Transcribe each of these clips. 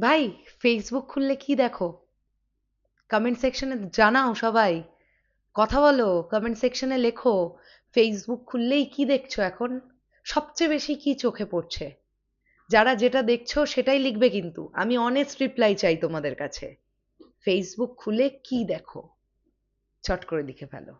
ভাই ফেসবুক খুললে কি দেখো? কমেন্ট সেকশনে জানাও সবাই। কথা বলো কমেন্ট সেকশনে লেখো ফেসবুক খুললেই কি দেখছ এখন? সবচেয়ে বেশি কি চোখে পড়ছে? যারা যেটা দেখছ সেটাই লিখবে কিন্তু। আমি অনেস্ট রিপ্লাই চাই তোমাদের কাছে। ফেসবুক খুলে কি দেখো? চট করে লিখে ফেলো।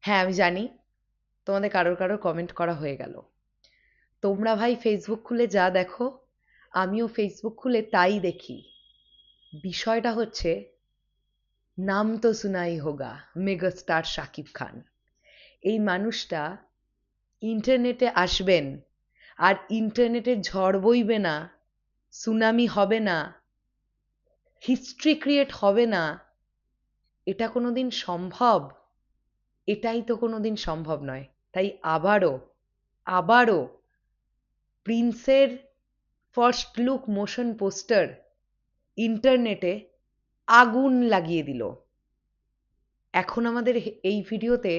হ্যাঁ আমি জানি। তোমাদের কারোর কারোর কমেন্ট করা হয়ে গেল। তোমরা ভাই ফেসবুক খুলে যা দেখো। আমিও ফেসবুক খুলে তাই দেখি। বিষয়টা হচ্ছে, নাম তো সুনাই হোগা, মেগাস্টার শাকিব খান। এই মানুষটা ইন্টারনেটে আসবেন আর ইন্টারনেটে ঝড় বইবে না, সুনামি হবে না হিস্ট্রি ক্রিয়েট হবে না, এটা কোনো দিন সম্ভব? এটাই তো কোনো দিন সম্ভব নয়। তাই আবারও আবারও প্রিন্সের ফার্স্ট লুক মোশন পোস্টার ইন্টারনেটে আগুন লাগিয়ে দিল। এখন আমাদের এই ভিডিওতে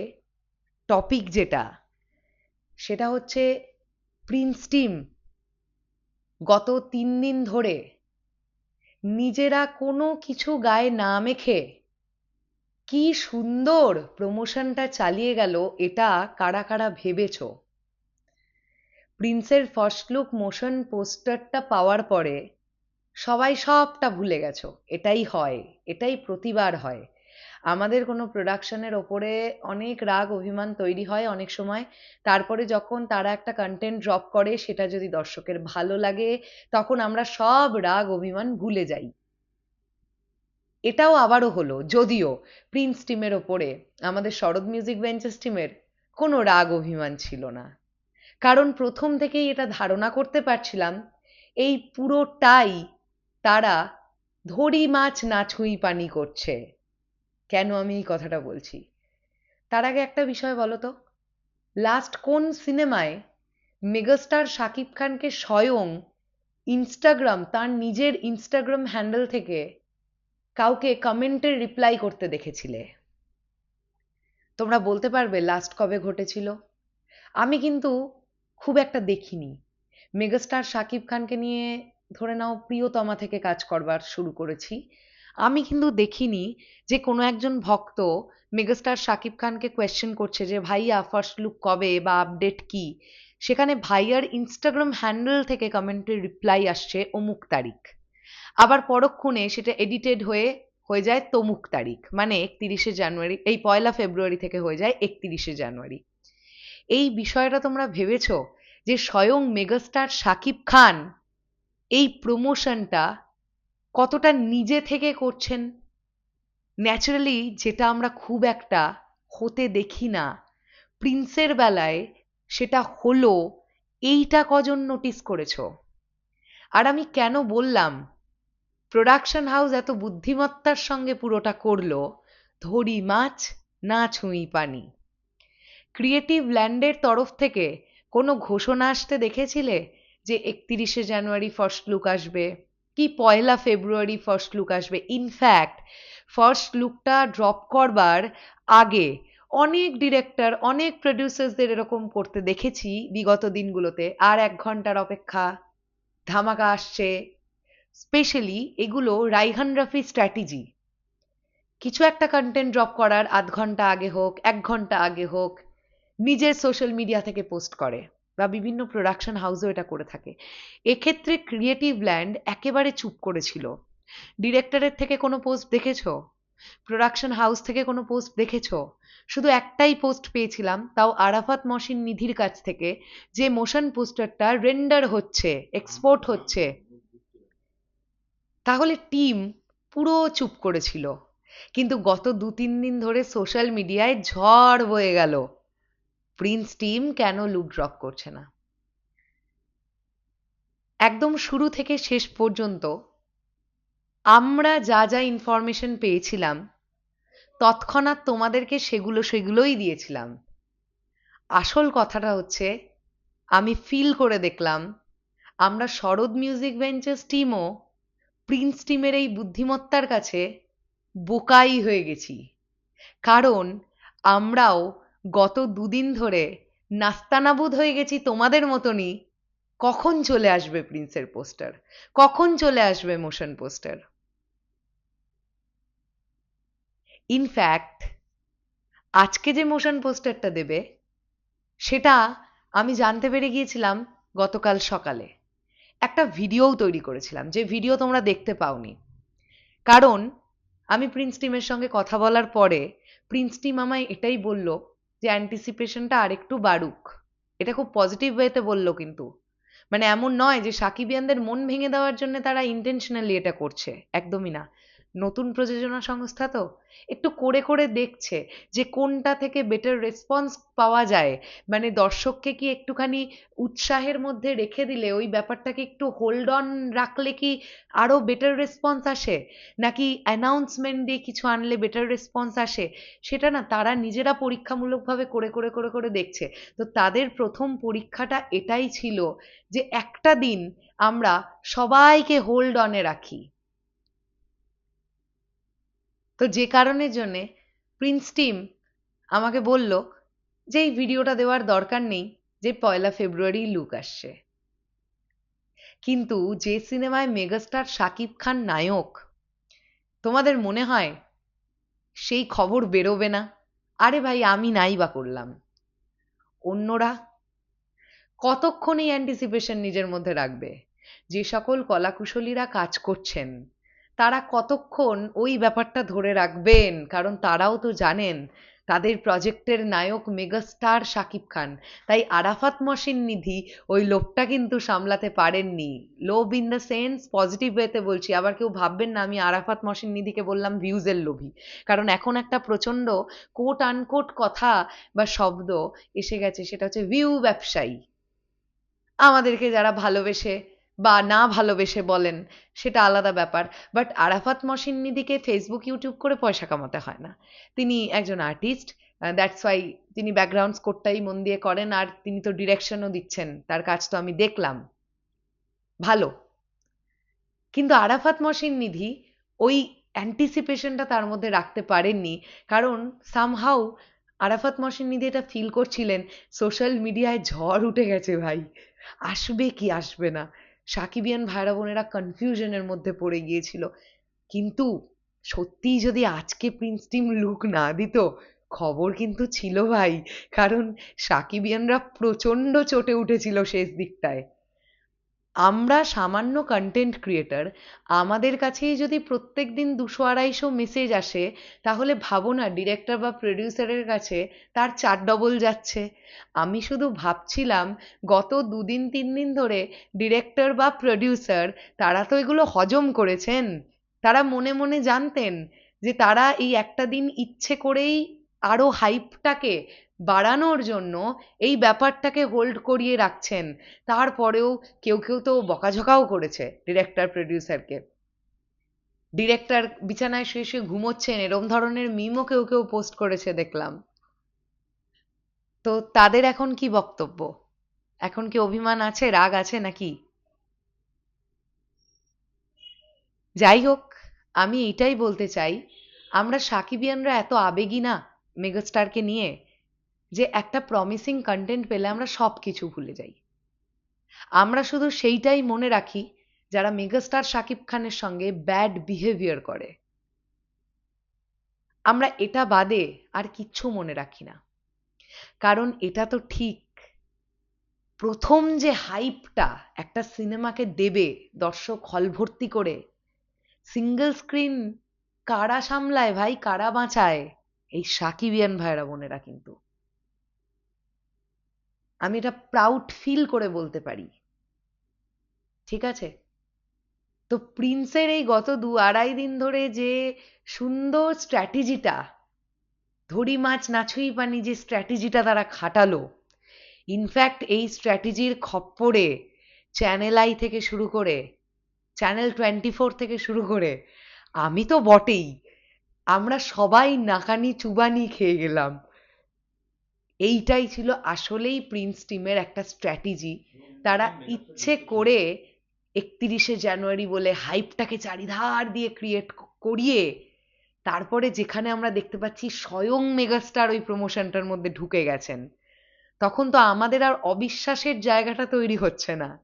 টপিক যেটা, সেটা হচ্ছে প্রিন্স টিম গত তিন দিন ধরে নিজেরা কোনো কিছু গায়ে না মেখে কি সুন্দর প্রমোশনটা চালিয়ে গেল, এটা কারা কারা ভেবেছ? প্রিন্সের ফার্স্ট লুক মোশন পোস্টারটা পাওয়ার পরে সবাই সবটা ভুলে গেছো। এটাই হয়, এটাই প্রতিবার হয়। আমাদের কোনো প্রোডাকশনের ওপরে অনেক রাগ, অভিমান তৈরি হয় অনেক সময়। তারপরে যখন তারা একটা কন্টেন্ট ড্রপ করে, সেটা যদি দর্শকের ভালো লাগে, তখন আমরা সব রাগ, অভিমান ভুলে যাই। এটাও আবারও হলো, যদিও প্রিন্স টিমের ওপরে, আমাদের শরৎ মিউজিক বেঞ্চেস টিমের কোনো রাগ, অভিমান ছিল না। কারণ প্রথম থেকেই এটা ধারণা করতে পারছিলাম, এই পুরোটাই তারা ধরি মাছ না ছুঁই পানি করছে। কেন আমি এই কথাটা বলছি? তার আগে একটা বিষয় বলো তো। লাস্ট কোন সিনেমায় মেগাস্টার শাকিব খানকে স্বয়ং ইনস্টাগ্রাম তার নিজের ইনস্টাগ্রাম হ্যান্ডেল থেকে কাউকে কমেন্টের রিপ্লাই করতে দেখেছিলে? তোমরা বলতে পারবে লাস্ট কবে ঘটেছিল। আমি কিন্তু খুব একটা দেখিনি। মেগাস্টার শাকিব খানকে নিয়ে ধরে নাও প্রিয়তমা থেকে কাজ করবার শুরু করেছি। আমি কিন্তু দেখিনি যে কোনো একজন ভক্ত মেগাস্টার শাকিব খানকে কোয়েশ্চেন করছে যে, ভাইয়া ফার্স্ট লুক কবে বা আপডেট কি? সেখানে ভাইয়ার ইনস্টাগ্রাম হ্যান্ডেল থেকে কমেন্টের রিপ্লাই আসছে অমুক তারিখ। আবার পরক্ষণে সেটা এডিটেড হয়ে হয়ে যায় তমুক তারিখ মানে একতিরিশে জানুয়ারি, এই পয়লা ফেব্রুয়ারি থেকে হয়ে যায় একত্রিশে জানুয়ারি। এই বিষয়টা তোমরা ভেবেছ যে স্বয়ং মেগাস্টার শাকিব খান এই প্রমোশনটা কতটা নিজে থেকে করছেন? ন্যাচারালি যেটা আমরা খুব একটা হতে দেখি না। প্রিন্সের বেলায় সেটা হলো, এইটা কজন নোটিস করেছ? আর আমি কেন বললাম প্রোডাকশন হাউস এত বুদ্ধিমত্তার সঙ্গে পুরোটা করল, ধরি মাছ না ছুঁই পানি। ক্রিয়েটিভ ল্যান্ডের তরফ থেকে কোনো ঘোষণা আসতে দেখেছিলে যে একতিরিশে জানুয়ারি ফার্স্ট লুক আসবে? কি পয়লা ফেব্রুয়ারি ফার্স্ট লুক আসবে? ইনফ্যাক্ট ফার্স্ট লুকটা ড্রপ করবার আগে অনেক ডিরেক্টর অনেক প্রডিউসার্সদের এরকম করতে দেখেছি বিগত দিনগুলোতে। আর এক ঘণ্টার অপেক্ষা ধামাকা আসছে। স্পেশালি এগুলো রাইহান রাফি স্ট্র্যাটেজি কিছু একটা কন্টেন্ট ড্রপ করার আধ ঘণ্টা আগে হোক, এক ঘণ্টা আগে হোক নিজের সোশ্যাল মিডিয়া থেকে পোস্ট করে বা বিভিন্ন প্রোডাকশন হাউসও এটা করে থাকে। এক্ষেত্রে ক্রিয়েটিভ ল্যান্ড একেবারে চুপ করেছিল। ডিরেক্টরের থেকে কোনো পোস্ট দেখেছ? প্রোডাকশন হাউস থেকে কোনো পোস্ট দেখেছ? শুধু একটাই পোস্ট পেয়েছিলাম, তাও আরাফাত মসিন নিধির কাছ থেকে, যে মোশন পোস্টারটা রেন্ডার হচ্ছে এক্সপোর্ট হচ্ছে। তাহলে টিম পুরো চুপ করেছিল। কিন্তু গত দু তিন দিন ধরে সোশ্যাল মিডিয়ায় ঝড় বয়ে গেল। প্রিন্স টিম কেন লুক ড্রপ করছে না? একদম শুরু থেকে শেষ পর্যন্ত আমরা যা যা ইনফরমেশন পেয়েছিলাম, তৎক্ষণাৎ তোমাদেরকে সেগুলো সেগুলোই দিয়েছিলাম। আসল কথাটা হচ্ছে, আমি ফিল করে দেখলাম, আমরা শরৎ মিউজিক বেঞ্চেস টিমও প্রিন্স টিমের এই বুদ্ধিমত্তার কাছে বোকাই হয়ে গেছি। কারণ আমরাও গত দুদিন ধরে নাস্তানাবুদ হয়ে গেছি তোমাদের মতনই। কখন চলে আসবে প্রিন্সের পোস্টার? কখন চলে আসবে মোশন পোস্টার? ইনফ্যাক্ট আজকে যে মোশন পোস্টারটা দেবে, সেটা আমি জানতে পেরে গিয়েছিলাম গতকাল সকালে। একটা ভিডিওও তৈরি করেছিলাম, যে ভিডিও তোমরা দেখতে পাওনি। কারণ আমি প্রিন্স টিমের সঙ্গে কথা বলার পরে প্রিন্স টিম আমায় এটাই বলল যে অ্যান্টিসিপেশনটা আরেকটু বাড়ুক। এটা খুব পজিটিভ ওয়েতে বলল কিন্তু। মানে এমন নয় যে সাকিবিয়ানদের মন ভেঙে দেওয়ার জন্য তারা ইন্টেনশনালি এটা করছে। একদমই না। নতুন প্রযোজনা সংস্থা তো? একটু করে করে দেখছে যে কোনটা থেকে বেটার রেসপন্স পাওয়া যায়। মানে দর্শককে কি একটুখানি উৎসাহের মধ্যে রেখে দিলে ওই ব্যাপারটাকে একটু হোল্ড অন রাখলে কি আরও বেটার রেসপন্স আসে? নাকি অ্যানাউন্সমেন্ট দিয়ে কিছু আনলে বেটার রেসপন্স আসে? সেটা না তারা নিজেরা পরীক্ষামূলকভাবে করে করে করে করে দেখছে। তো তাদের প্রথম পরীক্ষাটা এটাই ছিল যে একটা দিন আমরা সবাইকে হোল্ড অনে রাখি। তো যে কারণের জন্যে প্রিন্স টিম আমাকে বলল যে এই ভিডিওটা দেওয়ার দরকার নেই, যে পয়লা ফেব্রুয়ারি লুক আসছে। কিন্তু যে সিনেমায় মেগাস্টার শাকিব খান নায়ক, তোমাদের মনে হয় সেই খবর বেরোবে না? আরে ভাই, আমি নাই বা করলাম। অন্যরা কতক্ষণ এই অ্যান্টিসিপেশন নিজের মধ্যে রাখবে? যে সকল কলাকুশলীরা কাজ করছেন তারা কতক্ষণ ওই ব্যাপারটা ধরে রাখবেন? কারণ তারাও তো জানেন, তাদের প্রজেক্টের নায়ক মেগাস্টার শাকিব খান। তাই আরাফাত মসিন নিধি ওই লোভটা কিন্তু সামলাতে পারেননি। লোভ ইন দ্য সেন্স পজিটিভ ওয়েতে বলছি, আবার কেউ ভাববেন না আমি আরাফাত মসিন নিধিকে বললাম ভিউজের লোভী। কারণ এখন একটা প্রচণ্ড কোট আনকোট কথা বা শব্দ এসে গেছে, সেটা হচ্ছে ভিউ ব্যবসায়ী। আমাদেরকে যারা ভালোবেসে বা না ভালোবেসে বলেন, সেটা আলাদা ব্যাপার। বাট আরাফাত মসিন নিধিকে ফেসবুক ইউটিউব করে পয়সা কামাতে হয় না। তিনি একজন আর্টিস্ট দ্যাটস ওয়াই তিনি ব্যাকগ্রাউন্ড স্কোরটাই মন দিয়ে করেন আর তিনি তো ডিরেকশনও দিচ্ছেন। তার কাজ তো আমি দেখলাম। ভালো। কিন্তু আরাফাত মসিন নিধি ওই অ্যান্টিসিপেশনটা তার মধ্যে রাখতে পারেননি। কারণ সামহাউ আরাফাত মসিন নিধি এটা ফিল করছিলেন সোশ্যাল মিডিয়ায় ঝড় উঠে গেছে ভাই। আসবে কি আসবে না? সাকিবিয়ান ভাইরা বোনেরা কনফিউশনের মধ্যে পড়ে গিয়েছিল। কিন্তু সত্যিই যদি আজকে প্রিন্স টিম লুক না দিত, খবর কিন্তু ছিল ভাই। কারণ সাকিবিয়ানরা প্রচণ্ড চটে উঠেছিল শেষ দিকটায়। আমরা সামান্য কন্টেন্ট ক্রিয়েটার আমাদের কাছেই যদি প্রত্যেক দিন দুশো আড়াইশো মেসেজ আসে, তাহলে ভাবো না ডিরেক্টর বা প্রডিউসারের কাছে তার চার ডবল যাচ্ছে। আমি শুধু ভাবছিলাম, গত দুদিন, তিন দিন ধরে ডিরেক্টর বা প্রডিউসার তারা তো এগুলো হজম করেছেন। তারা মনে মনে জানতেন যে তারা এই একটা দিন ইচ্ছে করেই আরও হাইপটাকে বাড়ানোর জন্য এই ব্যাপারটাকে হোল্ড করিয়ে রাখছেন। তারপরেও কেউ কেউ তো বকাঝকাও করেছে ডিরেক্টর প্রডিউসারকে ডিরেক্টর বিছানায় শুয়ে শুয়ে ঘুমোচ্ছেন, এরম ধরনের মিমও কেউ কেউ পোস্ট করেছে দেখলাম। তো তাদের এখন কি বক্তব্য? এখন কি অভিমান আছে, রাগ আছে নাকি? যাই হোক, আমি এটাই বলতে চাই, আমরা সাকিবিয়ানরা এত আবেগী না মেগাস্টারকে নিয়ে? যে একটা প্রমিসিং কন্টেন্ট পেলে আমরা সব কিছু ভুলে যাই। আমরা শুধু সেইটাই মনে রাখি যারা মেগাস্টার শাকিব খানের সঙ্গে ব্যাড বিহেভিয়ার করে। আমরা এটা বাদে আর কিচ্ছু মনে রাখি না। কারণ এটা তো ঠিক। প্রথম যে হাইপটা একটা সিনেমাকে দেবে, দর্শক হল ভর্তি করে সিঙ্গেল স্ক্রিন কারা সামলায় ভাই, কারা বাঁচায়, এই সাকিবিয়ান ভাইরা বোনেরা কিন্তু। আমি এটা প্রাউড ফিল করে বলতে পারি। ঠিক আছে? তো প্রিন্সের এই গত দু আড়াই দিন ধরে যে সুন্দর স্ট্র্যাটেজিটা ধরি মাছ নাছুই পানি যে স্ট্র্যাটেজিটা তারা খাটালো ইনফ্যাক্ট এই স্ট্র্যাটেজির খপ্পরে চ্যানেল আই থেকে শুরু করে চ্যানেল টোয়েন্টি ফোর থেকে শুরু করে, আমি তো বটেই, আমরা সবাই নাকানি চুবানি খেয়ে গেলাম। এইটাই ছিল আসলেই প্রিন্স টিমের একটা স্ট্র্যাটেজি তারা ইচ্ছে করে একত্রিশে জানুয়ারি বলে হাইপটাকে চারিধার দিয়ে ক্রিয়েট করিয়ে তারপরে যেখানে আমরা দেখতে পাচ্ছি স্বয়ং মেগাস্টার ওই প্রমোশনটার মধ্যে ঢুকে গেছেন। তখন তো আমাদের আর অবিশ্বাসের জায়গাটা তৈরি হচ্ছে না।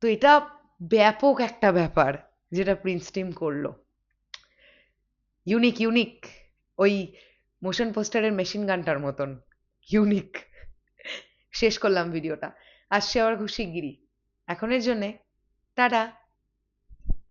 তো এটা ব্যাপক একটা ব্যাপার যেটা প্রিন্স টিম করল। ইউনিক ইউনিক ওই মোশন পোস্টারের মেশিন গানটার মতন। ইউনিক শেষ করলাম ভিডিওটা আসছে আবার খুব গিরি এখনের জন্যে, টাটা!